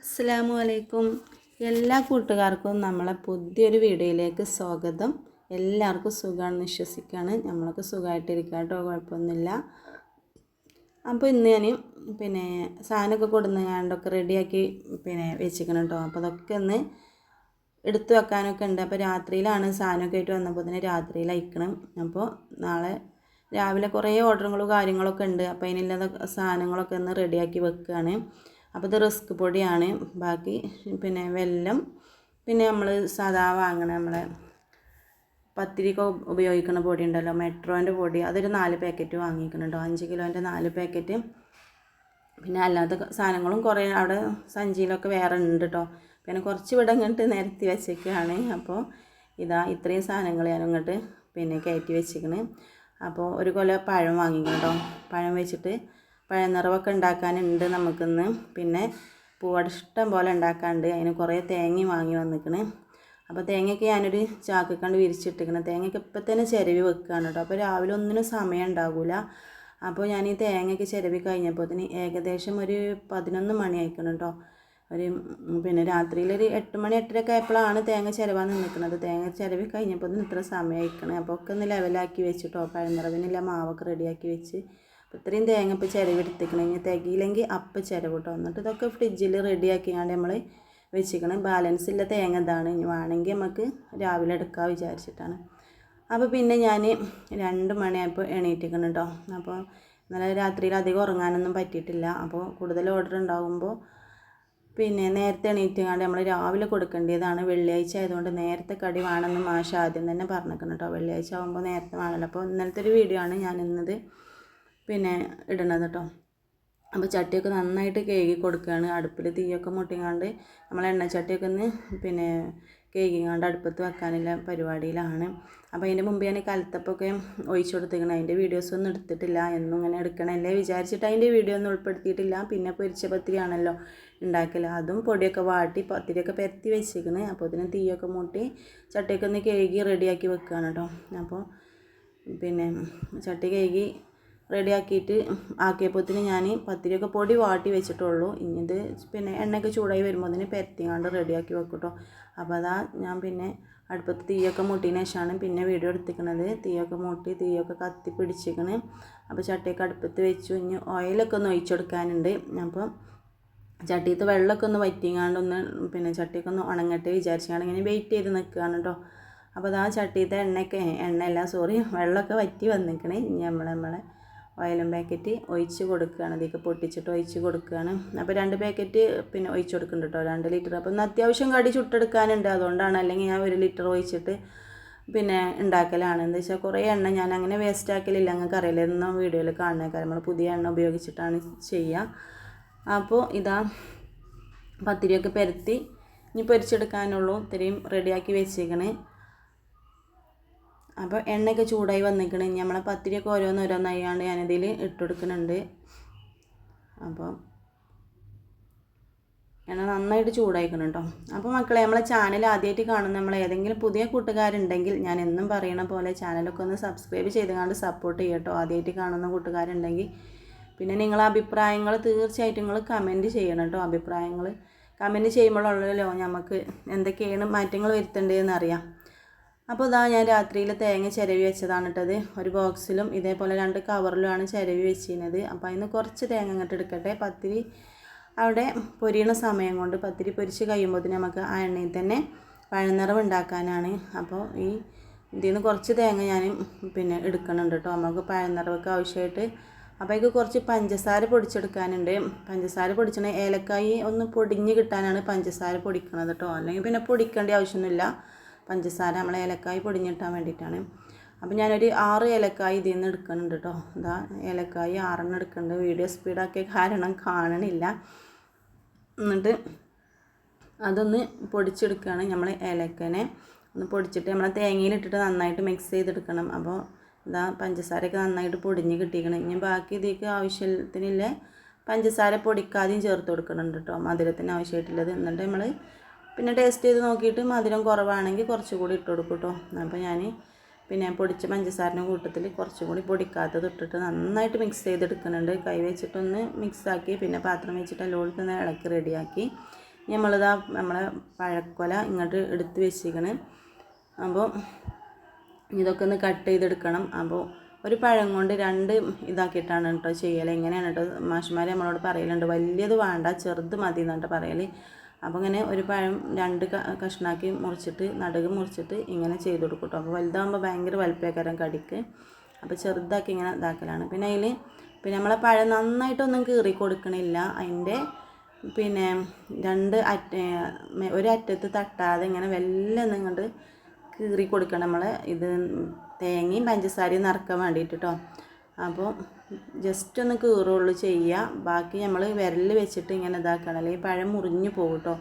അസ്സാമു അലൈക്കും എല്ലാ കൂട്ടുകാർക്കും നമ്മളെ പുതിയൊരു വീഡിയോയിലേക്ക് സ്വാഗതം. എല്ലാവർക്കും സുഖമാണെന്ന് വിശ്വസിക്കുകയാണ്. നമ്മളൊക്കെ സുഖമായിട്ടിരിക്കുക കേട്ടോ കുഴപ്പമൊന്നുമില്ല. അപ്പോൾ ഇന്ന് ഞാൻ പിന്നെ സാധനമൊക്കെ കൊടുന്ന് കണ്ടൊക്കെ റെഡിയാക്കി പിന്നെ വെച്ചിരിക്കണം കേട്ടോ. അപ്പോൾ അതൊക്കെ ഒന്ന് എടുത്തു വെക്കാനൊക്കെ ഉണ്ട്. അപ്പോൾ രാത്രിയിലാണ് സാധനമൊക്കെ ആയിട്ട് വന്നപ്പോൾ തന്നെ രാത്രിയിൽ അയക്കണം. അപ്പോൾ നാളെ രാവിലെ കുറേ ഓർഡറുകളും കാര്യങ്ങളൊക്കെ ഉണ്ട്. അപ്പോൾ അതിനുള്ള സാധനങ്ങളൊക്കെ ഒന്ന് റെഡിയാക്കി വെക്കുകയാണ്. അപ്പോൾ ഇത് റിസ്ക് പൊടിയാണ്. ബാക്കി പിന്നെ വെല്ലം. പിന്നെ നമ്മൾ സാധാ വാങ്ങണ നമ്മളെ പത്തിരിക്ക ഉപയോഗിക്കുന്ന പൊടി ഉണ്ടല്ലോ മെട്രോന്റെ പൊടി. അതൊരു നാല് പാക്കറ്റ് വാങ്ങിക്കുന്നുണ്ടോ അഞ്ച് കിലോന്റെ നാല് പാക്കറ്റ് പിന്നെ അല്ലാത്ത സാധനങ്ങളും കുറേ അവിടെ സഞ്ചിയിലൊക്കെ വേറെ ഉണ്ട് കേട്ടോ. പിന്നെ കുറച്ച് ഇവിടെ ഇങ്ങോട്ട് നിരത്തി വെച്ചേക്കാണ്. അപ്പോൾ ഇതാ ഇത്രയും സാധനങ്ങൾ ഞാൻ ഇങ്ങോട്ട് പിന്നെ കയറ്റി വെച്ചിരിക്കണ് അപ്പോൾ ഒരു കൊല പഴം വാങ്ങിക്കണം കേട്ടോ. പഴം വെച്ചിട്ട് പഴനിറവൊക്കെ ഉണ്ടാക്കാനുണ്ട് നമുക്കിന്ന്. പിന്നെ പൂവട ഇഷ്ടം പോലെ ഉണ്ടാക്കാണ്ട് അതിന് കുറേ തേങ്ങ വാങ്ങി വന്നിക്കണ്. അപ്പോൾ തേങ്ങയ്ക്ക് ഞാനൊരു ചാക്കിക്കണ്ട് വിരിച്ചിട്ടിരിക്കണം. തേങ്ങയ്ക്ക് ഇപ്പം തന്നെ ചിരവി വെക്കുകയാണ് കേട്ടോ. അപ്പോൾ രാവിലെ ഒന്നിനും സമയം ഉണ്ടാകില്ല അപ്പോൾ ഞാൻ ഈ തേങ്ങയ്ക്ക് ചിരവി കഴിഞ്ഞപ്പോഴത്തേന് ഏകദേശം ഒരു പതിനൊന്ന് മണി ആയിക്കണം കേട്ടോ. ഒരു പിന്നെ രാത്രിയിൽ ഒരു എട്ട് മണി എട്ടരയൊക്കെ ആയപ്പോഴാണ് തേങ്ങ ചിരവാൻ നിൽക്കുന്നത് തേങ്ങ ചിരവി കഴിഞ്ഞപ്പോൾ ഇത്ര സമയം അപ്പോൾ ഒക്കെ ഒന്ന് ലെവലാക്കി വെച്ചിട്ടോ. പഴനിറവിനെല്ലാം മാവൊക്കെ റെഡിയാക്കി വെച്ച് അപ്പോൾ ഇത്രയും തേങ്ങ ഇപ്പോൾ ചിരവെടുത്തേക്കണം ഇനി തികയില്ലെങ്കിൽ അപ്പം ചിരവ് കേട്ടോ എന്നിട്ട് ഇതൊക്കെ ഫ്രിഡ്ജിൽ റെഡിയാക്കിയാണ്ട് നമ്മൾ വെച്ചിരിക്കണം ബാലൻസ് ഇല്ല തേങ്ങ ഇതാണ്. ഇനി വേണമെങ്കിൽ നമുക്ക് രാവിലെ എടുക്കാൻ വിചാരിച്ചിട്ടാണ്. അപ്പോൾ പിന്നെ ഞാൻ രണ്ട് മണിയായപ്പോൾ എണീറ്റിക്കണം കേട്ടോ അപ്പോൾ ഇന്നലെ രാത്രിയിൽ അധികം ഉറങ്ങാനൊന്നും പറ്റിയിട്ടില്ല. അപ്പോൾ കൂടുതൽ ഓർഡർ ഉണ്ടാകുമ്പോൾ പിന്നെ നേരത്തെ എണീറ്റുകൊണ്ട് നമ്മൾ രാവിലെ കൊടുക്കേണ്ടതാണ്. വെള്ളിയാഴ്ച ആയതുകൊണ്ട് നേരത്തെ കടി വേണമെന്ന് മാഷ ആദ്യം തന്നെ പറഞ്ഞേക്കണം കേട്ടോ വെള്ളിയാഴ്ച ആകുമ്പോൾ നേരത്തെ വേണമല്ലോ. അപ്പോൾ ഇന്നലത്തെ ഒരു വീഡിയോ ആണ് ഞാൻ പിന്നെ ഇടണത് കേട്ടോ അപ്പോൾ ചട്ടിയൊക്കെ നന്നായിട്ട് കേകി കൊടുക്കുകയാണ് അടുപ്പിൽ തീയൊക്കെ മുട്ടിങ്ങാണ്ട് നമ്മൾ എണ്ണച്ചട്ടിയൊക്കെ ഒന്ന് പിന്നെ കേകിങ്ങാണ്ട് അടുപ്പത്ത് വെക്കാനുള്ള പരിപാടിയിലാണ്. അപ്പോൾ അതിന്റെ മുമ്പ് ഞാൻ കലത്തപ്പൊക്കെ ഒഴിച്ചു കൊടുത്തിരിക്കണം അതിന്റെ വീഡിയോസ് ഒന്നും എടുത്തിട്ടില്ല. എന്നും ഇങ്ങനെ എടുക്കണമല്ലേ വിചാരിച്ചിട്ട് അതിന്റെ വീഡിയോ ഒന്നും ഉൾപ്പെടുത്തിയിട്ടില്ല. പിന്നെ പൊരിച്ച പത്തിരിയാണല്ലോ ഉണ്ടാക്കൽ അതും പൊടിയൊക്കെ വാട്ടി പത്തിരിയൊക്കെ പരത്തി വെച്ചിരിക്കുന്നത് അപ്പോൾ അതിന് തീയൊക്കെ മൂട്ടി ചട്ടിയൊക്കെ ഒന്ന് കേകി റെഡിയാക്കി വെക്കുകയാണ് കേട്ടോ അപ്പോൾ പിന്നെ ചട്ടി കഴുകി റെഡിയാക്കിയിട്ട് ആക്കിയപ്പോഴത്തേന് ഞാൻ പത്തിരിയൊക്കെ പൊടി വാട്ടി വെച്ചിട്ടുള്ളൂ. ഇനി ഇത് പിന്നെ എണ്ണയൊക്കെ ചൂടായി വരുമ്പോൾ അതിന് പരത്തിങ്ങാണ്ട് റെഡിയാക്കി വെക്കും കേട്ടോ അപ്പോൾ അതാ ഞാൻ പിന്നെ അടുപ്പത്ത് തീയൊക്കെ മുട്ടിയതിന് ശേഷമാണ് പിന്നെ വീഡിയോ എടുത്തിക്കണത് തീയൊക്കെ മുട്ടി തീയൊക്കെ കത്തി പിടിച്ചിക്കണ് അപ്പോൾ ചട്ടിയൊക്കെ അടുപ്പത്ത് വെച്ചു. ഇനി ഓയിലൊക്കെ ഒന്ന് ഒഴിച്ചെടുക്കാനുണ്ട് അപ്പോൾ ചട്ടിയത്ത് വെള്ളമൊക്കെ ഒന്ന് വറ്റിങ്ങാണ്ട് ഒന്ന് പിന്നെ ചട്ടിയൊക്കെ ഒന്ന് ഉണങ്ങട്ടെ വിചാരിച്ചാണ് ഇങ്ങനെ വെയിറ്റ് ചെയ്ത് നിൽക്കുകയാണ് കേട്ടോ. അപ്പോൾ അതാ ചട്ടിയത്തെ എണ്ണയൊക്കെ എണ്ണയല്ല സോറി വെള്ളമൊക്കെ വറ്റി വന്നിക്കണേ ഇനി നമ്മൾ നമ്മളെ ഓയിലും പാക്കറ്റ് ഒഴിച്ച് കൊടുക്കുകയാണ്. ഇതിലേക്ക് പൊട്ടിച്ചിട്ട് ഒഴിച്ച് കൊടുക്കുകയാണ്. അപ്പോൾ രണ്ട് പാക്കറ്റ് പിന്നെ ഒഴിച്ച് കൊടുക്കുന്നുണ്ട് കേട്ടോ രണ്ട് ലിറ്റർ. അപ്പോൾ ഇന്ന് അത്യാവശ്യം കടി ചുട്ടെടുക്കാനുണ്ട്. അതുകൊണ്ടാണ് അല്ലെങ്കിൽ ഞാൻ ഒരു ലിറ്റർ ഒഴിച്ചിട്ട് പിന്നെ ഉണ്ടാക്കലാണ്. എന്താ വെച്ചാൽ കുറേ എണ്ണ ഞാൻ അങ്ങനെ വേസ്റ്റ് ആക്കലില്ല. നിങ്ങൾക്ക് അറിയില്ല. എന്ന വീഡിയോയിൽ കാണുന്നേക്കാം നമ്മൾ പുതിയ എണ്ണ ഉപയോഗിച്ചിട്ടാണ് ചെയ്യുക. അപ്പോൾ ഇതാ പത്തിരിയൊക്കെ പരത്തി ഇനി പൊരിച്ചെടുക്കാനുള്ളൂ. ഇത്രയും റെഡിയാക്കി വെച്ചേക്കണേ. അപ്പോൾ എണ്ണയൊക്കെ ചൂടായി വന്നിരിക്കണ. നമ്മളെ പത്തിരിയൊക്കെ ഓരോന്ന് ഓരോന്നായാണ്ട് ഞാനിതിൽ ഇട്ട് കൊടുക്കുന്നുണ്ട് അപ്പോൾ എണ്ണ നന്നായിട്ട് ചൂടായിക്കണം കേട്ടോ അപ്പോൾ മക്കളെ നമ്മളെ ചാനൽ ആദ്യമായിട്ട് കാണുന്ന നമ്മൾ ഏതെങ്കിലും പുതിയ കൂട്ടുകാരുണ്ടെങ്കിൽ ഞാൻ എന്നും പറയണ പോലെ ചാനലൊക്കെ ഒന്ന് സബ്സ്ക്രൈബ് ചെയ്തുകൊണ്ട് സപ്പോർട്ട് ചെയ്യട്ടോ ആദ്യമായിട്ട് കാണുന്ന കൂട്ടുകാരുണ്ടെങ്കിൽ പിന്നെ നിങ്ങളെ അഭിപ്രായങ്ങൾ തീർച്ചയായിട്ടും നിങ്ങൾ കമന്റ് ചെയ്യണം കേട്ടോ അഭിപ്രായങ്ങൾ കമന്റ് ചെയ്യുമ്പോഴുള്ളല്ലോ നമുക്ക് എന്തൊക്കെയാണ് മാറ്റങ്ങൾ വരുത്തേണ്ടതെന്ന് അറിയാം അപ്പോൾ ഇതാ ഞാൻ രാത്രിയിൽ തേങ്ങ ചിരവി വെച്ചതാണ് ഇട്ടത് ഒരു ബോക്സിലും ഇതേപോലെ രണ്ട് കവറിലുമാണ് ചിരവി വെച്ചിരുന്നത്. അപ്പോൾ അതിന് കുറച്ച് തേങ്ങ അങ്ങോട്ട് എടുക്കട്ടെ. പത്തിരി അവിടെ പൊരിയണ സമയം കൊണ്ട് പത്തിരി പൊരിച്ച് കഴിയുമ്പോൾ നമുക്ക് ആ എണ്ണയിൽ തന്നെ പഴനിറവ് ഉണ്ടാക്കാനാണ്. അപ്പോൾ ഈ ഇതിൽ നിന്ന് കുറച്ച് തേങ്ങ ഞാൻ പിന്നെ എടുക്കണുണ്ട് കേട്ടോ. നമുക്ക് പഴനിറവൊക്കെ ആവശ്യമായിട്ട്. അപ്പോൾ അതിൽ കുറച്ച് പഞ്ചസാര പൊടിച്ചെടുക്കാനുണ്ട്. പഞ്ചസാര പൊടിച്ചണ ഏലക്കായി ഒന്ന് പൊടിഞ്ഞ് കിട്ടാനാണ് പഞ്ചസാര പൊടിക്കുന്നത് കേട്ടോ. അല്ലെങ്കിൽ പിന്നെ പൊടിക്കേണ്ട ആവശ്യമൊന്നുമില്ല. പഞ്ചസാര നമ്മൾ ഏലക്കായ് പൊടിഞ്ഞിട്ടാൻ വേണ്ടിയിട്ടാണ്. അപ്പോൾ ഞാനൊരു ആറ് ഏലക്കായ് ഇതിൽ നിന്ന് എടുക്കുന്നുണ്ട് കേട്ടോ ഇതാ ഏലക്കായ് ആറെണ്ണം എടുക്കുന്നുണ്ട്. വീഡിയോ സ്പീഡാക്കിയ കാരണം കാണണില്ല. എന്നിട്ട് അതൊന്ന് പൊടിച്ചെടുക്കുകയാണ് നമ്മൾ ഏലക്കനെ. ഒന്ന് പൊടിച്ചിട്ട് നമ്മളെ തേങ്ങയിലിട്ടിട്ട് നന്നായിട്ട് മിക്സ് ചെയ്തെടുക്കണം. അപ്പോൾ ഇതാ പഞ്ചസാരയൊക്കെ നന്നായിട്ട് പൊടിഞ്ഞ് കിട്ടിയിരിക്കണം. ഇനി ബാക്കി ഇതിലേക്ക് ആവശ്യത്തിനില്ല പഞ്ചസാര പൊടിക്കാതെയും ചേർത്ത് കൊടുക്കുന്നുണ്ട് കേട്ടോ മധുരത്തിന് ആവശ്യമായിട്ടുള്ളത്. എന്നിട്ട് നമ്മൾ പിന്നെ ടേസ്റ്റ് ചെയ്ത് നോക്കിയിട്ട് മധുരം കുറവാണെങ്കിൽ കുറച്ചുകൂടി ഇട്ട് കൊടുക്കും കേട്ടോ അപ്പോൾ ഞാൻ പിന്നെ പൊടിച്ച പഞ്ചസാരന്റെ കൂട്ടത്തിൽ കുറച്ചും കൂടി പൊടിക്കാത്തത് ഇട്ടിട്ട് നന്നായിട്ട് മിക്സ് ചെയ്തെടുക്കുന്നുണ്ട്. കൈ വെച്ചിട്ടൊന്ന് മിക്സാക്കി പിന്നെ പാത്രം വെച്ചിട്ട് എല്ലാം തന്നെ ഇളക്കി റെഡിയാക്കി നമ്മളിതാ നമ്മളെ പഴക്കൊല ഇങ്ങോട്ട് എടുത്ത് വെച്ചിരിക്കണ്. അപ്പോൾ ഇതൊക്കെ ഒന്ന് കട്ട് ചെയ്തെടുക്കണം. അപ്പോൾ ഒരു പഴം കൊണ്ട് രണ്ട് ഇതാക്കിയിട്ടാണ് കേട്ടോ ചെയ്യൽ എങ്ങനെയാണ് കേട്ടോ മാഷ്മാർ നമ്മളോട് പറയലുണ്ട് വലിയത് വേണ്ട ചെറുത് മതി എന്നിട്ട് പറയൽ അപ്പോൾ ഇങ്ങനെ ഒരു പഴം രണ്ട് കഷ്ണാക്കി മുറിച്ചിട്ട് നടുക് മുറിച്ചിട്ട് ഇങ്ങനെ ചെയ്ത് കൊടുക്കും കേട്ടോ അപ്പോൾ വലുതാകുമ്പോൾ ഭയങ്കര വലുപ്പേക്കാരം കടിക്ക്. അപ്പോൾ ചെറുതാക്കി ഇങ്ങനെ ഇതാക്കലാണ്. പിന്നെ അതിൽ പിന്നെ നമ്മളെ പഴം നന്നായിട്ടൊന്നും കീറി കൊടുക്കണില്ല. അതിന്റെ പിന്നെ രണ്ട് അറ്റ ഒരറ്റത്ത് തട്ടാതെ ഇങ്ങനെ വെല്ലെ ഇങ്ങോട്ട് കീറി കൊടുക്കണം. നമ്മൾ ഇത് തേങ്ങയും പഞ്ചസാരയും നിറക്കാൻ വേണ്ടിയിട്ട് കേട്ടോ അപ്പോൾ ജസ്റ്റ് ഒന്ന് കീറുള്ളൂ ചെയ്യുക. ബാക്കി നമ്മൾ വിരൽ വെച്ചിട്ട് ഇങ്ങനെ ഇതാക്കണം. അല്ലെങ്കിൽ പഴം മുറിഞ്ഞു പോകും കേട്ടോ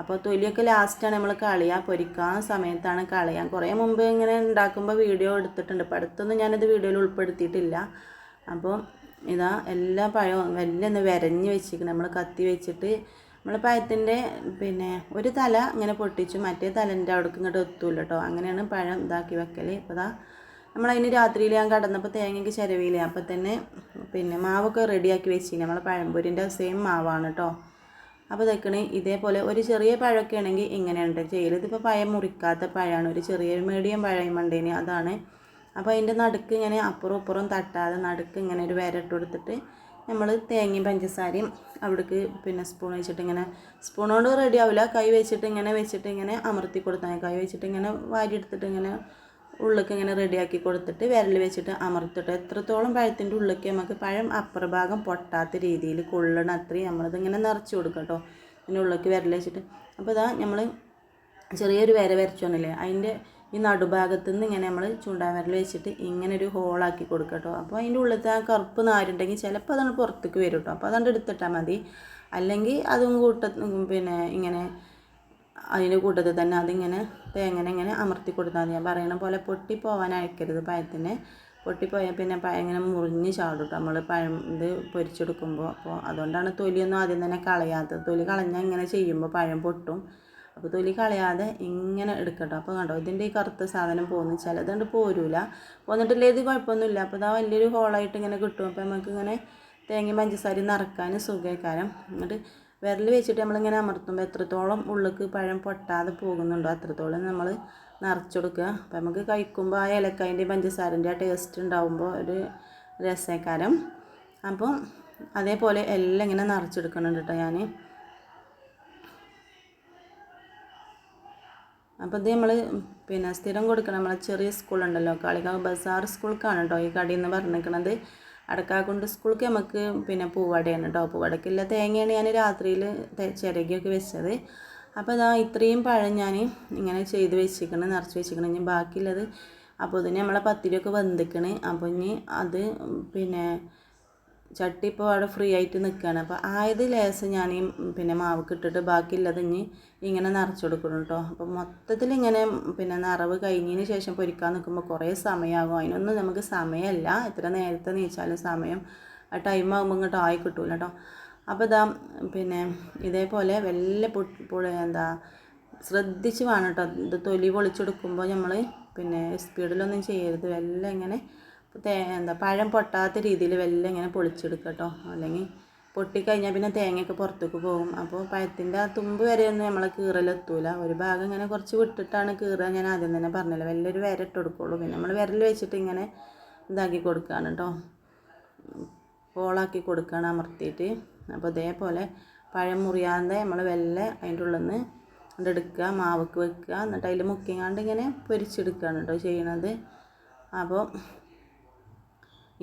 അപ്പോൾ തൊലിയൊക്കെ ലാസ്റ്റാണ് നമ്മൾ കളയുക പൊരിക്കാൻ സമയത്താണ് കളയാൻ കുറേ മുമ്പ് ഇങ്ങനെ ഉണ്ടാക്കുമ്പോൾ വീഡിയോ എടുത്തിട്ടുണ്ട്. ഇപ്പോൾ അടുത്തൊന്നും ഞാനത് വീഡിയോയിൽ ഉൾപ്പെടുത്തിയിട്ടില്ല. അപ്പോൾ ഇതാ എല്ലാ പഴവും വലിയ ഒന്ന് വിരഞ്ഞ് വെച്ചിരിക്കണം. നമ്മൾ കത്തി വെച്ചിട്ട് നമ്മൾ പഴത്തിന്റെ പിന്നെ ഒരു തല ഇങ്ങനെ പൊട്ടിച്ചു. മറ്റേ തലന്റെ അവിടേക്ക് ഇങ്ങോട്ട് എത്തൂല കേട്ടോ അങ്ങനെയാണ് പഴം ഇതാക്കി വെക്കൽ ഇപ്പോൾ ഇതാ നമ്മളതിന് രാത്രിയിൽ ഞാൻ കടന്നപ്പോൾ തേങ്ങയ്ക്ക് ചിരവിയില്ല അപ്പോൾ തന്നെ പിന്നെ മാവൊക്കെ റെഡിയാക്കി വെച്ചിന്. നമ്മളെ പഴംപൊരിന്റെ സെയിം മാവാണ് കേട്ടോ അപ്പോൾ ഇതൊക്കെ ഇതേപോലെ ഒരു ചെറിയ പഴമൊക്കെ ആണെങ്കിൽ ഇങ്ങനെയുണ്ട് ചെയ്യൽ ഇതിപ്പോൾ പഴം മുറിക്കാത്ത പഴമാണ്. ഒരു ചെറിയ മീഡിയം പഴം മണ്ടേന് അതാണ്. അപ്പോൾ അതിന്റെ നടുക്ക് ഇങ്ങനെ അപ്പുറം ഇപ്പുറം തട്ടാതെ നടുക്ക് ഇങ്ങനെ ഒരു വരട്ട് കൊടുത്തിട്ട് നമ്മൾ തേങ്ങയും പഞ്ചസാരയും അവിടേക്ക് പിന്നെ സ്പൂൺ വെച്ചിട്ട് ഇങ്ങനെ സ്പൂൺ കൊണ്ട് റെഡി ആവില്ല കൈ വെച്ചിട്ട് ഇങ്ങനെ വെച്ചിട്ട് ഇങ്ങനെ അമർത്തി കൊടുത്താൽ കൈ വെച്ചിട്ട് ഇങ്ങനെ വാരി എടുത്തിട്ട് ഇങ്ങനെ ഉള്ളിലേക്ക് ഇങ്ങനെ റെഡിയാക്കി കൊടുത്തിട്ട് വിരൽ വെച്ചിട്ട് അമർത്തിട്ട്. എത്രത്തോളം പഴത്തിന്റെ ഉള്ളിലേക്ക് നമുക്ക് പഴം അപ്പുറഭാഗം പൊട്ടാത്ത രീതിയിൽ കൊള്ളണ അത്രയും നമ്മളത് ഇങ്ങനെ നിറച്ച് കൊടുക്കുക കേട്ടോ. അതിന്റെ ഉള്ളിലേക്ക് വിരൽ വെച്ചിട്ട്. അപ്പോൾ ഇതാ നമ്മൾ ചെറിയൊരു വര വരച്ചോന്നില്ലേ അതിന്റെ ഈ നടുഭാഗത്തു നിന്ന് ഇങ്ങനെ നമ്മൾ ചൂണ്ടാവിരൽ വെച്ചിട്ട് ഇങ്ങനെ ഒരു ഹോളാക്കി കൊടുക്കുക കേട്ടോ. അപ്പോൾ അതിന്റെ ഉള്ളിലത്തെ ആ കറുപ്പ് നാരുണ്ടെങ്കിൽ ചിലപ്പോൾ അതാണ് പുറത്തേക്ക് വരും കേട്ടോ. അപ്പോൾ അതുകൊണ്ട് എടുത്തിട്ടാൽ മതി. അല്ലെങ്കിൽ അതും കൂട്ട പിന്നെ ഇങ്ങനെ അതിന്റെ കൂട്ടത്തിൽ തന്നെ അതിങ്ങനെ തേങ്ങനെ ഇങ്ങനെ അമർത്തി കൊടുത്താൽ മതി. ഞാൻ പറയണ പോലെ പൊട്ടി പോകാൻ അയക്കരുത് പഴത്തിന്. പൊട്ടിപ്പോയാൽ പിന്നെ പഴം ഇങ്ങനെ മുറിഞ്ഞ് ചാടും നമ്മൾ പഴം ഇത് പൊരിച്ചെടുക്കുമ്പോൾ അപ്പോൾ അതുകൊണ്ടാണ് തൊലിയൊന്നും ആദ്യം തന്നെ കളയാത്തത്. തൊലി കളഞ്ഞാൽ ഇങ്ങനെ ചെയ്യുമ്പോൾ പഴം പൊട്ടും. അപ്പോൾ തൊലി കളയാതെ ഇങ്ങനെ എടുക്കട്ടോ. അപ്പോൾ കണ്ടോ ഇതിന്റെ ഈ കറുത്ത സാധനം പോകുന്നു അതുകൊണ്ട് പോരൂല. പോന്നിട്ടില്ലേ ഇത് കുഴപ്പമൊന്നുമില്ല. അപ്പോൾ ഇതാ വലിയൊരു ഹോളായിട്ട് ഇങ്ങനെ കിട്ടും. അപ്പോൾ നമുക്ക് ഇങ്ങനെ തേങ്ങയും പഞ്ചസാരയും നിറക്കാനും സുഖക്കാരം. എന്നിട്ട് വിരൽ വെച്ചിട്ട് നമ്മളിങ്ങനെ അമർത്തുമ്പോൾ എത്രത്തോളം ഉള്ളിക്ക് പഴം പൊട്ടാതെ പോകുന്നുണ്ടോ അത്രത്തോളം നമ്മൾ നിറച്ചെടുക്കുക. അപ്പോൾ നമുക്ക് കഴിക്കുമ്പോൾ ആ ഏലക്കായന്റെ പഞ്ചസാരന്റെ ആ ടേസ്റ്റ് ഉണ്ടാകുമ്പോൾ ഒരു രസക്കാരം. അപ്പോൾ അതേപോലെ എല്ലാം ഇങ്ങനെ നിറച്ചെടുക്കുന്നുണ്ട് കേട്ടോ ഞാൻ അപ്പോൾ ഇത് നമ്മൾ പിന്നെ സ്ഥിരം കൊടുക്കണം നമ്മളെ ചെറിയ സ്കൂളുണ്ടല്ലോ കാളികാവ് ബസാർ സ്കൂൾക്കാണ് കേട്ടോ ഈ കടയിൽ നിന്ന് പറഞ്ഞിരിക്കണത്. അടക്കാക്കുണ്ട് സ്കൂൾക്ക് നമുക്ക് പിന്നെ പൂവടയാണ് കേട്ടോ വടക്കില്ല തേങ്ങയാണ് ഞാൻ രാത്രിയിൽ ചിരകിയൊക്കെ വെച്ചത്. അപ്പോൾ ഇതാ ഇത്രയും പഴം ഞാൻ ഇങ്ങനെ ചെയ്ത് വെച്ചിരിക്കണം നിറച്ച് വെച്ചിരിക്കണം. ഇനി ബാക്കിയുള്ളത് അപ്പോൾ ഇതിന് നമ്മളെ പത്തിരിയൊക്കെ വെന്തിക്കണ്. അപ്പോൾ ഇനി അത് പിന്നെ ചട്ടി ഇപ്പോൾ അവിടെ ഫ്രീ ആയിട്ട് നിൽക്കുകയാണ് അപ്പോൾ ആയത് ലേസ് ഞാൻ ഈ പിന്നെ മാവ് ഇട്ടിട്ട് ബാക്കിയുള്ളത് ഇനി ഇങ്ങനെ നിറച്ച് കൊടുക്കണം കേട്ടോ അപ്പോൾ മൊത്തത്തിൽ ഇങ്ങനെ പിന്നെ നിറവ് കഴിഞ്ഞതിന് ശേഷം പൊരിക്കാൻ നിൽക്കുമ്പോൾ കുറേ സമയമാകും അതിനൊന്നും നമുക്ക് സമയമല്ല. എത്ര നേരത്തെ നീച്ചാലും സമയം ആ ടൈം ആകുമ്പോൾ ഇങ്ങോട്ട് ആയി കിട്ടൂല കേട്ടോ അപ്പോൾ ഇതാ പിന്നെ ഇതേപോലെ വല്ല പൊട്ടി എന്താ ശ്രദ്ധിച്ച് വേണം കേട്ടോ ഇത് തൊലി പൊളിച്ചെടുക്കുമ്പോൾ നമ്മൾ പിന്നെ സ്പീഡിലൊന്നും ചെയ്യരുത്. എല്ലാം ഇങ്ങനെ എന്താ പഴം പൊട്ടാത്ത രീതിയിൽ വെല്ലം ഇങ്ങനെ പൊളിച്ചെടുക്കുക കേട്ടോ. അല്ലെങ്കിൽ പൊട്ടിക്കഴിഞ്ഞാൽ പിന്നെ തേങ്ങയൊക്കെ പുറത്തേക്ക് പോകും. അപ്പോൾ പഴത്തിന്റെ ആ തുമ്പ് വരെയൊന്നും നമ്മളെ കീറലെത്തൂല ഒരു ഭാഗം ഇങ്ങനെ കുറച്ച് വിട്ടിട്ടാണ് കീറുക. ഞാൻ ആദ്യം തന്നെ പറഞ്ഞില്ല വലിയൊരു വിര ഇട്ട് കൊടുക്കുള്ളൂ. പിന്നെ നമ്മൾ വിരൽ വെച്ചിട്ട് ഇങ്ങനെ ഇതാക്കി കൊടുക്കുകയാണ് കേട്ടോ. ഹോളാക്കി കൊടുക്കുകയാണ് അമർത്തിയിട്ട്. അപ്പോൾ ഇതേപോലെ പഴം മുറിയാതെ നമ്മൾ വെല്ല അതിന്റെ ഉള്ളിൽ നിന്ന് എടുക്കുക മാവക്ക് വെക്കുക. എന്നിട്ട് അതിൽ മുക്കിങ്ങാണ്ട് ഇങ്ങനെ പൊരിച്ചെടുക്കുകയാണ് കേട്ടോ ചെയ്യണത്. അപ്പോൾ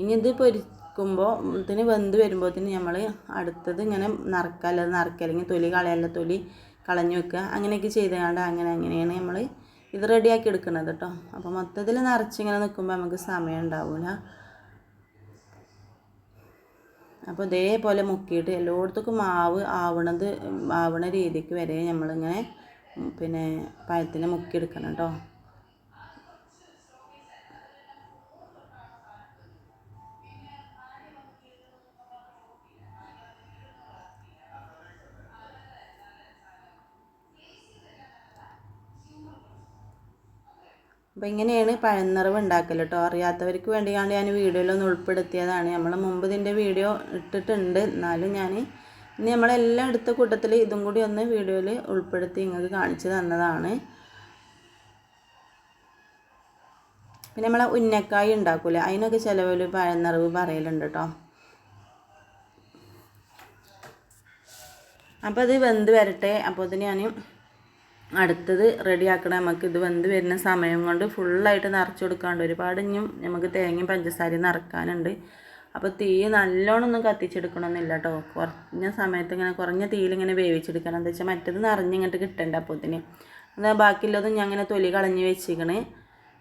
ഇനി ഇത് പൊരിക്കുമ്പോൾ ഇതിന് വെന്ത് വരുമ്പോഴത്തേന് നമ്മൾ അടുത്തത് ഇങ്ങനെ നറക്കല്ല നറക്കുക അല്ലെങ്കിൽ തൊലി കളയല്ല തൊലി കളഞ്ഞു വെക്കുക അങ്ങനെയൊക്കെ ചെയ്തുകൊണ്ട് അങ്ങനെ അങ്ങനെയാണ് നമ്മൾ ഇത് റെഡിയാക്കി എടുക്കുന്നത് കേട്ടോ അപ്പോൾ മൊത്തത്തിൽ നിറച്ചിങ്ങനെ നിൽക്കുമ്പോൾ നമുക്ക് സമയം ഉണ്ടാവില്ല അപ്പോൾ ഇതേപോലെ മുക്കിയിട്ട് എല്ലായിടത്തേക്കും മാവ് ആവണത് ആവണ രീതിക്ക് വരെ നമ്മളിങ്ങനെ പിന്നെ പഴത്തിന് മുക്കിയെടുക്കണം കേട്ടോ അപ്പോൾ ഇങ്ങനെയാണ് പഴനിറവ് ഉണ്ടാക്കൽ കേട്ടോ അറിയാത്തവർക്ക് വേണ്ടിയാണ് ഞാൻ വീഡിയോയിലൊന്ന് ഉൾപ്പെടുത്തിയതാണ്. നമ്മൾ മുമ്പ് ഇതിന്റെ വീഡിയോ ഇട്ടിട്ടുണ്ട്. എന്നാലും ഞാൻ ഇനി നമ്മളെല്ലാം എടുത്ത കൂട്ടത്തിൽ ഇതും കൂടി ഒന്ന് വീഡിയോയിൽ ഉൾപ്പെടുത്തി നിങ്ങൾക്ക് കാണിച്ചു തന്നതാണ്. പിന്നെ നമ്മളെ ഉന്നക്കായ ഉണ്ടാക്കൂലേ? അതിനൊക്കെ ചിലവിൽ പഴനിറവ് പറയലുണ്ട് കേട്ടോ അപ്പോൾ അത് വെന്ത് വരട്ടെ. അപ്പോൾ അതിന് ഞാൻ അടുത്തത് റെഡിയാക്കണം. നമുക്ക് ഇത് വെന്ത് വരുന്ന സമയം കൊണ്ട് ഫുള്ളായിട്ട് നിറച്ച് കൊടുക്കാണ്ട് ഒരുപാട് ഇനിയും നമുക്ക് തേങ്ങയും പഞ്ചസാരയും നിറക്കാനുണ്ട്. അപ്പോൾ തീ നല്ലോണം ഒന്നും കത്തിച്ചെടുക്കണമെന്നില്ല കേട്ടോ കുറഞ്ഞ സമയത്ത് ഇങ്ങനെ കുറഞ്ഞ തീയിൽ ഇങ്ങനെ വേവിച്ചെടുക്കണം. എന്താ വെച്ചാൽ മറ്റത് നിറഞ്ഞിങ്ങോട്ട് കിട്ടണ്ട തന്നെ എന്നാൽ ബാക്കിയുള്ളതും ഞാൻ ഇങ്ങനെ തൊലി കളഞ്ഞ് വെച്ചിക്കണേ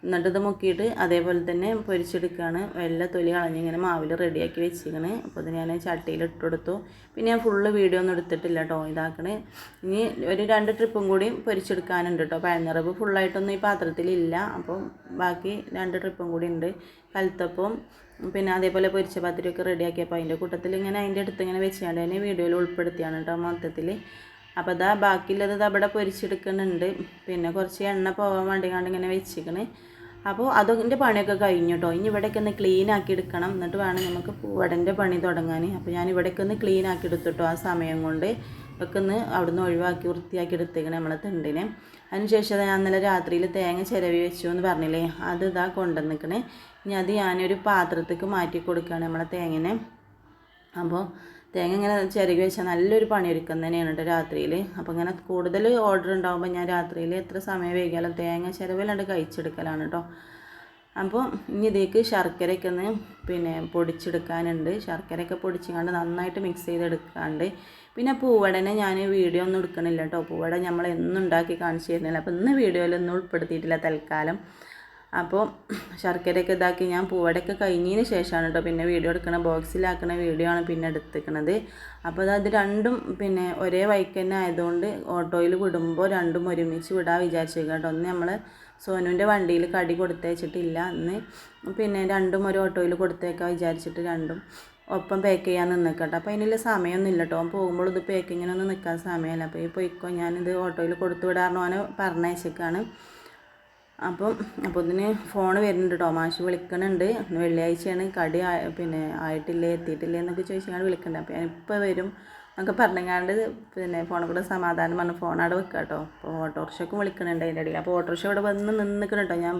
എന്നിട്ട് മുക്കിയിട്ട് അതേപോലെ തന്നെ പൊരിച്ചെടുക്കുകയാണ്. വെള്ള തൊലി കളഞ്ഞിങ്ങനെ മാവിൽ റെഡിയാക്കി വെച്ചിരിക്കണ്. അപ്പോൾ ഇത് ഞാൻ ചട്ടിയിൽ ഇട്ട് കൊടുത്തു. പിന്നെ ഞാൻ ഫുള്ള് വീഡിയോ ഒന്നും എടുത്തിട്ടില്ല കേട്ടോ ഇതാക്കണേ. ഇനി ഒരു രണ്ട് ട്രിപ്പും കൂടി പൊരിച്ചെടുക്കാനുണ്ട് കേട്ടോ പഴനിറവ് ഫുള്ളായിട്ടൊന്നും ഈ പാത്രത്തിലില്ല അപ്പോൾ ബാക്കി രണ്ട് ട്രിപ്പും കൂടി ഉണ്ട്. കലത്തപ്പം പിന്നെ അതേപോലെ പൊരിച്ച പാത്രമൊക്കെ റെഡിയാക്കിയപ്പോൾ അതിന്റെ കൂട്ടത്തിൽ ഇങ്ങനെ അതിന്റെ അടുത്ത് ഇങ്ങനെ വെച്ചാണ്ട് തന്നെ വീഡിയോയിൽ ഉൾപ്പെടുത്തിയാണ് കേട്ടോ മൊത്തത്തിൽ അപ്പോൾ ഇതാ ബാക്കിയുള്ളത് അവിടെ പൊരിച്ചെടുക്കുന്നുണ്ട്. പിന്നെ കുറച്ച് എണ്ണ പോകാൻ വേണ്ടി കണ്ടിങ്ങനെ ഇങ്ങനെ വെച്ചിക്കണ് അപ്പോൾ അതിന്റെ പണിയൊക്കെ കഴിഞ്ഞു കേട്ടോ ഇനി ഇവിടേക്ക് ഒന്ന് ക്ലീൻ ആക്കി എടുക്കണം. എന്നിട്ട് വേണം നമുക്ക് പൂവടന്റെ പണി തുടങ്ങാൻ അപ്പോൾ ഞാൻ ഇവിടേക്ക് ഒന്ന് ക്ലീൻ ആക്കി എടുത്തിട്ടോ ആ സമയം കൊണ്ട്. ഒക്കെ ഒന്ന് അവിടുന്ന് ഒഴിവാക്കി വൃത്തിയാക്കി എടുത്തേക്കണം നമ്മളെ തിണ്ടിനെ. അതിനുശേഷം ഞാൻ ഇന്നലെ രാത്രിയിൽ തേങ്ങ ചിരവി വെച്ചു എന്ന് പറഞ്ഞില്ലേ? അത് ഇതാ കൊണ്ടുവന്നിക്കണേ. ഇനി അത് ഞാനൊരു പാത്രത്തേക്ക് മാറ്റി കൊടുക്കുകയാണ് നമ്മളെ തേങ്ങനെ. അപ്പോൾ തേങ്ങ ഇങ്ങനെ ചിരകി വെച്ചാൽ നല്ലൊരു പണിയൊരുക്കം തന്നെയാണ് കേട്ടോ രാത്രിയിൽ അപ്പോൾ ഇങ്ങനെ കൂടുതൽ ഓർഡർ ഉണ്ടാകുമ്പോൾ ഞാൻ രാത്രിയിൽ എത്ര സമയം വൈകിയാലും തേങ്ങ ചിരവിലാണ്ട് കഴിച്ചെടുക്കലാണ് കേട്ടോ അപ്പോൾ ഇനി ഇതിലേക്ക് ശർക്കരയൊക്കെ ഒന്ന് പിന്നെ പൊടിച്ചെടുക്കാനുണ്ട്. ശർക്കരയൊക്കെ പൊടിച്ചുകൊണ്ട് നന്നായിട്ട് മിക്സ് ചെയ്തെടുക്കാണ്ട്. പിന്നെ പൂവടനെ ഞാൻ വീഡിയോ ഒന്നും എടുക്കണില്ല കേട്ടോ പൂവട നമ്മൾ എന്നും ഉണ്ടാക്കി കാണിച്ചു തരുന്നില്ല. അപ്പോൾ ഇന്ന് വീഡിയോയിലൊന്നും ഉൾപ്പെടുത്തിയിട്ടില്ല തൽക്കാലം. അപ്പോൾ ശർക്കരയൊക്കെ ഇതാക്കി ഞാൻ പൂവടയൊക്കെ കഴിഞ്ഞതിന് ശേഷമാണ് കേട്ടോ പിന്നെ വീഡിയോ എടുക്കണ ബോക്സിലാക്കണ വീഡിയോ ആണ് പിന്നെ എടുത്തിക്കണത് അപ്പോൾ അത് രണ്ടും പിന്നെ ഒരേ വൈക്ക് തന്നെ ആയതുകൊണ്ട് ഓട്ടോയിൽ വിടുമ്പോൾ രണ്ടും ഒരുമിച്ച് വിടാൻ വിചാരിച്ചേക്കാം കേട്ടോ. ഒന്ന് നമ്മൾ സോനുവിന്റെ വണ്ടിയിൽ കടി കൊടുത്തേച്ചിട്ടില്ല അന്ന് പിന്നെ രണ്ടും ഒരു ഓട്ടോയിൽ കൊടുത്തേക്കാൻ വിചാരിച്ചിട്ട് രണ്ടും ഒപ്പം പാക്ക് ചെയ്യാൻ നിന്നിക്കട്ടെ അപ്പോൾ അതിനുള്ള സമയമൊന്നും ഇല്ല കേട്ടോ. പോകുമ്പോൾ ഇത് പാക്കിങ്ങിനൊന്നും നിൽക്കാൻ സമയമല്ല. അപ്പോൾ ഈ പോയിക്കോ ഞാനിത് ഓട്ടോയിൽ കൊടുത്തു വിടാറുണ്ടോ അവനെ പറഞ്ഞയച്ചേക്കാണ്. അപ്പം അപ്പോൾ ഇതിന് ഫോൺ വരുന്നുണ്ട് കേട്ടോ മാഷ് വിളിക്കണുണ്ട്. വെള്ളിയാഴ്ചയാണ്. കടി പിന്നെ ആയിട്ടില്ലേ എത്തിയിട്ടില്ലേ എന്നൊക്കെ ചോദിച്ചാൽ വിളിക്കുന്നുണ്ട് അപ്പോൾ ഞാൻ ഞാനിപ്പോൾ വരും എന്നൊക്കെ പറഞ്ഞങ്ങാണ്ട് പിന്നെ ഫോണിൽ കൂടെ സമാധാനം പറഞ്ഞ് ഫോൺ അവിടെ വെക്കുക കേട്ടോ അപ്പോൾ ഓട്ടോറിക്ഷയ്ക്കും വിളിക്കണുണ്ട് അതിന്റെ ഇടയിൽ. അപ്പോൾ ഓട്ടോറിക്ഷ ഇവിടെ വന്ന് നിന്നിക്കണം കേട്ടോ ഞാൻ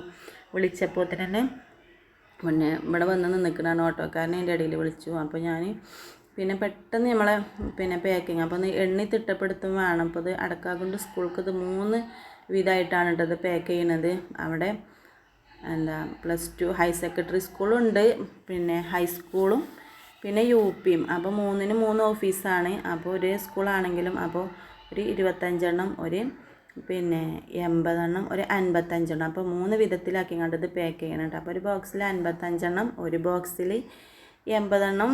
വിളിച്ചപ്പോൾ തന്നെ പിന്നെ ഇവിടെ വന്ന് നിന്നിക്കണാണ് ഓട്ടോക്കാരനെ അതിന്റെ ഇടയിൽ വിളിച്ചു. അപ്പോൾ ഞാൻ പിന്നെ പെട്ടെന്ന് നമ്മളെ പിന്നെ പാക്കിങ് അപ്പോൾ ഒന്ന് എണ്ണി തിട്ടപ്പെടുത്തും വേണം. അപ്പോൾ ഇത് അടക്കാക്കൊണ്ട് സ്കൂൾക്ക് ഇത് മൂന്ന് വിധമായിട്ടാണ് കേട്ടത് പാക്ക് ചെയ്യുന്നത് അവിടെ എന്താ പ്ലസ് ടു ഹയർ സെക്കൻഡറി സ്കൂളുണ്ട് പിന്നെ ഹൈസ്കൂളും പിന്നെ യു. പിയും അപ്പോൾ മൂന്നിന് മൂന്ന് ഓഫീസാണ് അപ്പോൾ ഒരു സ്കൂളാണെങ്കിലും അപ്പോൾ ഒരു ഇരുപത്തഞ്ചെണ്ണം ഒരു പിന്നെ എൺപതെണ്ണം ഒരു അൻപത്തഞ്ചെണ്ണം. അപ്പോൾ മൂന്ന് വിധത്തിലാക്കി കണ്ടത് പാക്ക് ചെയ്യണം അപ്പോൾ ഒരു ബോക്സിൽ അൻപത്തഞ്ചെണ്ണം ഒരു ബോക്സിൽ എൺപതെണ്ണം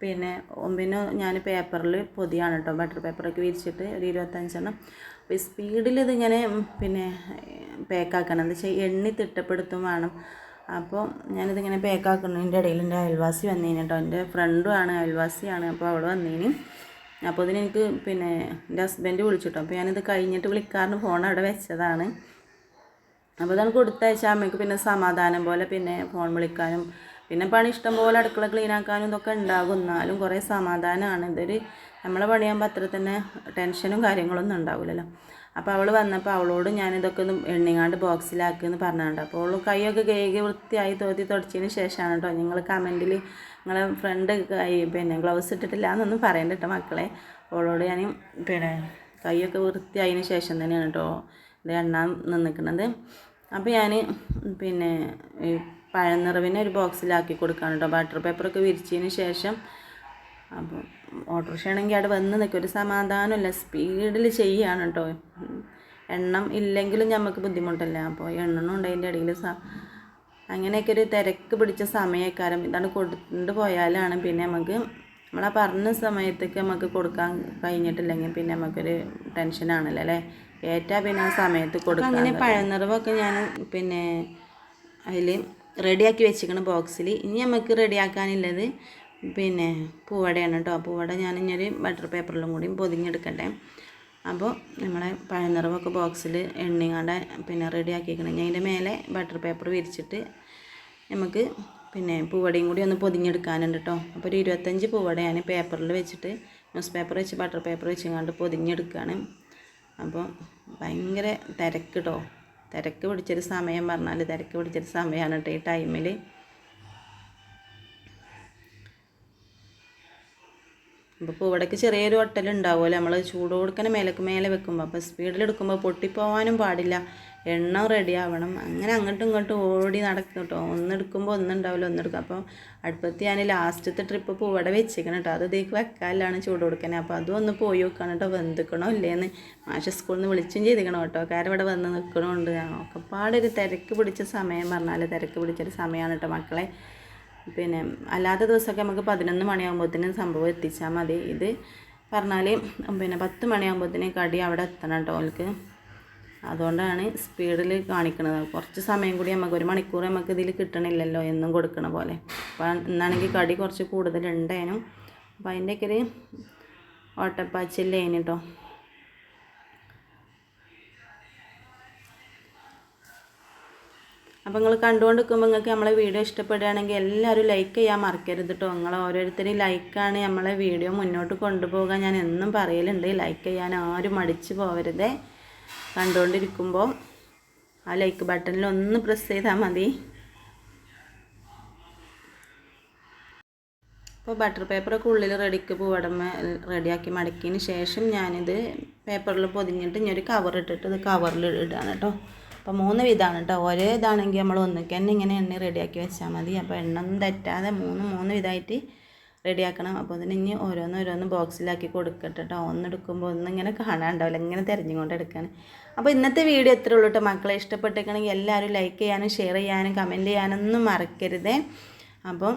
പിന്നെ പിന്നെ ഞാൻ പേപ്പറിൽ പൊതിയാണ് കേട്ടോ. ബട്ടർ പേപ്പറൊക്കെ വിരിച്ചിട്ട് ഒരു ഇരുപത്തഞ്ചെണ്ണം. അപ്പോൾ സ്പീഡിൽ ഇതിങ്ങനെ പിന്നെ പാക്കാക്കണം എന്താ വെച്ചാൽ എണ്ണി തിട്ടപ്പെടുത്തും വേണം. അപ്പോൾ ഞാനിതിങ്ങനെ പാക്കാക്കുന്നതിന്റെ ഇടയിൽ എന്റെ അയൽവാസി വന്നേനെ കേട്ടോ എന്റെ ഫ്രണ്ടും ആണ് അയൽവാസിയാണ്. അപ്പോൾ അവൾ വന്നേന്. അപ്പോൾ അതിന് എനിക്ക് പിന്നെ എന്റെ ഹസ്ബൻഡ് വിളിച്ചിട്ടോ അപ്പോൾ ഞാനിത് കഴിഞ്ഞിട്ട് വിളിക്കാറിന് ഫോൺ അവിടെ വെച്ചതാണ്. അപ്പോൾ ഇതാണ് കൊടുത്തയച്ച അമ്മയ്ക്ക് പിന്നെ സമാധാനം പോലെ പിന്നെ ഫോൺ വിളിക്കാനും പിന്നെ പണി ഇഷ്ടം പോലെ അടുക്കള ക്ലീനാക്കാനും ഇതൊക്കെ ഉണ്ടാകും. എന്നാലും കുറേ സമാധാനമാണ് ഇതൊരു നമ്മളെ പണിയാകുമ്പോൾ അത്ര തന്നെ ടെൻഷനും കാര്യങ്ങളൊന്നും ഉണ്ടാവില്ലല്ലോ. അപ്പോൾ അവൾ വന്നപ്പോൾ അവളോട് ഞാനിതൊക്കെ ഒന്ന് എണ്ണിങ്ങാണ്ട് ബോക്സിലാക്കുമെന്ന് പറഞ്ഞാണ്ട്. അപ്പോൾ അവൾ കൈയൊക്കെ കഴുകി വൃത്തിയായി തോത്തി തുടച്ചതിന് ശേഷമാണ് കേട്ടോ നിങ്ങൾ കമന്റിൽ നിങ്ങളെ ഫ്രണ്ട് കൈ പിന്നെ ഗ്ലൗസ് ഇട്ടിട്ടില്ല എന്നൊന്നും പറയണ്ട കേട്ടോ മക്കളെ. അവളോട് ഞാൻ പിന്നെ കൈയൊക്കെ വൃത്തിയായതിന് ശേഷം തന്നെയാണ് കേട്ടോ ഇത് എണ്ണാൻ നിന്നിക്കുന്നത് അപ്പോൾ ഞാൻ പിന്നെ പഴനിറവിനെ ഒരു ബോക്സിലാക്കി കൊടുക്കുകയാണ് കേട്ടോ ബട്ടർ പേപ്പറൊക്കെ വിരിച്ചതിന് ശേഷം അപ്പോൾ ഓട്ടോറിക്ഷ ആണെങ്കിൽ അവിടെ വന്ന് നിൽക്കും ഒരു സമാധാനമില്ല. സ്പീഡിൽ ചെയ്യുകയാണ് കേട്ടോ എണ്ണം ഇല്ലെങ്കിലും നമുക്ക് ബുദ്ധിമുട്ടല്ല? അപ്പോൾ എണ്ണം ഉണ്ട് അതിന്റെ ഇടയിൽ സ അങ്ങനെയൊക്കെ ഒരു തിരക്ക് പിടിച്ച സമയക്കാരം ഇതാണ് കൊടുത്തു പോയാലാണ് പിന്നെ നമുക്ക് നമ്മളാ പറഞ്ഞ സമയത്തേക്ക് നമുക്ക് കൊടുക്കാൻ കഴിഞ്ഞിട്ടില്ലെങ്കിൽ പിന്നെ നമുക്കൊരു ടെൻഷനാണല്ലോ അല്ലേ? ഏറ്റാ പിന്നെ ആ സമയത്ത് കൊടുക്കാം അങ്ങനെ പഴനിറവൊക്കെ ഞാൻ പിന്നെ അതിൽ റെഡിയാക്കി വെച്ചിരിക്കണം ബോക്സിൽ ഇനി നമുക്ക് റെഡിയാക്കാനുള്ളത് പിന്നെ പൂവടയാണ് കേട്ടോ പൂവട ഞാൻ ഇങ്ങനെ ബട്ടർ പേപ്പറിലും കൂടി പൊതിഞ്ഞെടുക്കട്ടെ. അപ്പോൾ നമ്മളെ പഴനിറവൊക്കെ ബോക്സിൽ എണ്ണിങ്ങാണ്ട് പിന്നെ റെഡി ആക്കിയിരിക്കണം ഞാൻ അതിന്റെ മേലെ ബട്ടർ പേപ്പർ വിരിച്ചിട്ട് നമുക്ക് പിന്നെ പൂവടയും കൂടി ഒന്ന് പൊതിഞ്ഞെടുക്കാനുണ്ട് കേട്ടോ അപ്പോൾ ഒരു ഇരുപത്തഞ്ച് പൂവട ഞാൻ പേപ്പറിൽ വെച്ചിട്ട്. ന്യൂസ് പേപ്പർ വെച്ച് ബട്ടർ പേപ്പർ വെച്ചിങ്ങാണ്ട് പൊതിഞ്ഞെടുക്കുകയാണ് അപ്പോൾ ഭയങ്കര തിരക്ക് കേട്ടോ തിരക്ക് പിടിച്ചൊരു സമയം പറഞ്ഞാൽ തിരക്ക് പിടിച്ചൊരു സമയമാണ് കേട്ടോ ഈ ടൈമിൽ അപ്പോൾ പൂവടയ്ക്ക് ചെറിയൊരു ഒട്ടൽ ഉണ്ടാവുമല്ലോ നമ്മൾ ചൂട് കൊടുക്കണ മേലേക്ക് മേലെ വെക്കുമ്പോൾ അപ്പോൾ സ്പീഡിലെടുക്കുമ്പോൾ പൊട്ടിപ്പോവാനും പാടില്ല. എണ്ണ റെഡി ആവണം. അങ്ങനെ അങ്ങോട്ടും ഇങ്ങോട്ടും ഓടി നടക്കും കേട്ടോ ഒന്നെടുക്കുമ്പോൾ ഒന്നുണ്ടാവില്ല ഒന്നെടുക്കും അപ്പോൾ അടുപ്പത്ത് ഞാൻ ലാസ്റ്റത്തെ ട്രിപ്പ് പൂവട വെച്ചേക്കണം കേട്ടോ അത് ഇതേക്ക് ചൂട് കൊടുക്കണേ. അപ്പോൾ അതും ഒന്ന് പോയി വെക്കണം കേട്ടോ വെന്തിക്കണോ ഇല്ലേന്ന് മാഷ സ്കൂളിൽ നിന്ന് വിളിച്ചും ചെയ്തിക്കണം കേട്ടോ കാരണം ഇവിടെ വന്ന് നിൽക്കണമുണ്ട് ഒക്കെപ്പാടൊരു തിരക്ക് പിടിച്ച സമയം പറഞ്ഞാൽ തിരക്ക് പിടിച്ചൊരു സമയമാണ് കേട്ടോ മക്കളെ. പിന്നെ അല്ലാത്ത ദിവസമൊക്കെ നമുക്ക് പതിനൊന്ന് മണിയാകുമ്പോഴത്തേനും സംഭവം എത്തിച്ചാൽ മതി. ഇത് പറഞ്ഞാൽ പിന്നെ പത്ത് മണിയാകുമ്പോഴത്തേനും കടി അവിടെ എത്തണം കേട്ടോ അവൾക്ക് അതുകൊണ്ടാണ് സ്പീഡിൽ കാണിക്കുന്നത് കുറച്ച് സമയം കൂടി നമുക്ക് ഒരു മണിക്കൂർ നമുക്ക് ഇതിൽ കിട്ടണില്ലല്ലോ എന്നും കൊടുക്കണ പോലെ. അപ്പം ഇന്നാണെങ്കിൽ കടി കുറച്ച് കൂടുതലുണ്ടേനും. അപ്പം അതിന്റെയൊക്കെ ഒരു ഓട്ടപ്പാച്ചില്ലേന് കേട്ടോ. അപ്പോൾ നിങ്ങൾ കണ്ടുകൊണ്ട് നിൽക്കുമ്പോൾ നിങ്ങൾക്ക് നമ്മളെ വീഡിയോ ഇഷ്ടപ്പെടുകയാണെങ്കിൽ എല്ലാവരും ലൈക്ക് ചെയ്യാൻ മറക്കരുത് കേട്ടോ നിങ്ങൾ ഓരോരുത്തരും ലൈക്കാണ് നമ്മളെ വീഡിയോ മുന്നോട്ട് കൊണ്ടുപോകാൻ ഞാൻ എന്നും പറയലുണ്ട് ലൈക്ക് ചെയ്യാൻ ആരും മടിച്ച് പോകരുതേ കണ്ടുകൊണ്ടിരിക്കുമ്പോൾ ആ ലൈക്ക് ബട്ടണിൽ ഒന്ന് പ്രസ് ചെയ്താൽ മതി. അപ്പോൾ ബട്ടർ പേപ്പറൊക്കെ ഉള്ളിൽ റെഡിക്ക് പൂവടമ റെഡിയാക്കി മടക്കിയതിന് ശേഷം ഞാനിത് പേപ്പറിൽ പൊതിഞ്ഞിട്ട് ഇനി ഒരു കവർ ഇട്ടിട്ട് ഇത് കവറിൽ ഇടുകയാണ് കേട്ടോ അപ്പോൾ മൂന്ന് വിധമാണ് കേട്ടോ ഒരേ ഇതാണെങ്കിൽ നമ്മൾ ഒന്നിക്ക് തന്നെ ഇങ്ങനെ എണ്ണ റെഡിയാക്കി വെച്ചാൽ മതി. അപ്പോൾ എണ്ണം ഒന്നും തെറ്റാതെ മൂന്ന് മൂന്ന് വിധമായിട്ട് റെഡിയാക്കണം അപ്പോൾ അതിന് ഇനി ഓരോന്ന് ഓരോന്ന് ബോക്സിലാക്കി കൊടുക്കട്ടെ കേട്ടോ ഒന്നെടുക്കുമ്പോൾ ഒന്നിങ്ങനെ കാണാണ്ടാവില്ല. ഇങ്ങനെ തിരഞ്ഞുകൊണ്ട് എടുക്കാൻ അപ്പോൾ ഇന്നത്തെ വീഡിയോ എത്ര ഉള്ളൂ കേട്ടോ മക്കളെ ഇഷ്ടപ്പെട്ടിരിക്കണമെങ്കിൽ എല്ലാവരും ലൈക്ക് ചെയ്യാനും ഷെയർ ചെയ്യാനും കമന്റ് ചെയ്യാനൊന്നും മറക്കരുതേ. അപ്പം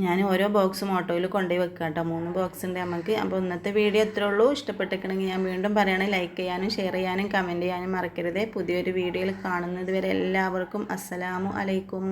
ഞാൻ ഓരോ ബോക്സും ഓട്ടോയിൽ കൊണ്ടുപോയി വെക്കാം കേട്ടോ മൂന്ന് ബോക്സ് ഉണ്ട് നമുക്ക് അപ്പോൾ ഇന്നത്തെ വീഡിയോ എത്ര ഉള്ളൂ. ഇഷ്ടപ്പെട്ടിരിക്കണമെങ്കിൽ ഞാൻ വീണ്ടും പറയണേ. ലൈക്ക് ചെയ്യാനും ഷെയർ ചെയ്യാനും കമന്റ് ചെയ്യാനും മറക്കരുത്. പുതിയൊരു വീഡിയോയിൽ കാണുന്നത് വരെ എല്ലാവർക്കും അസ്സലാമു അലൈക്കും.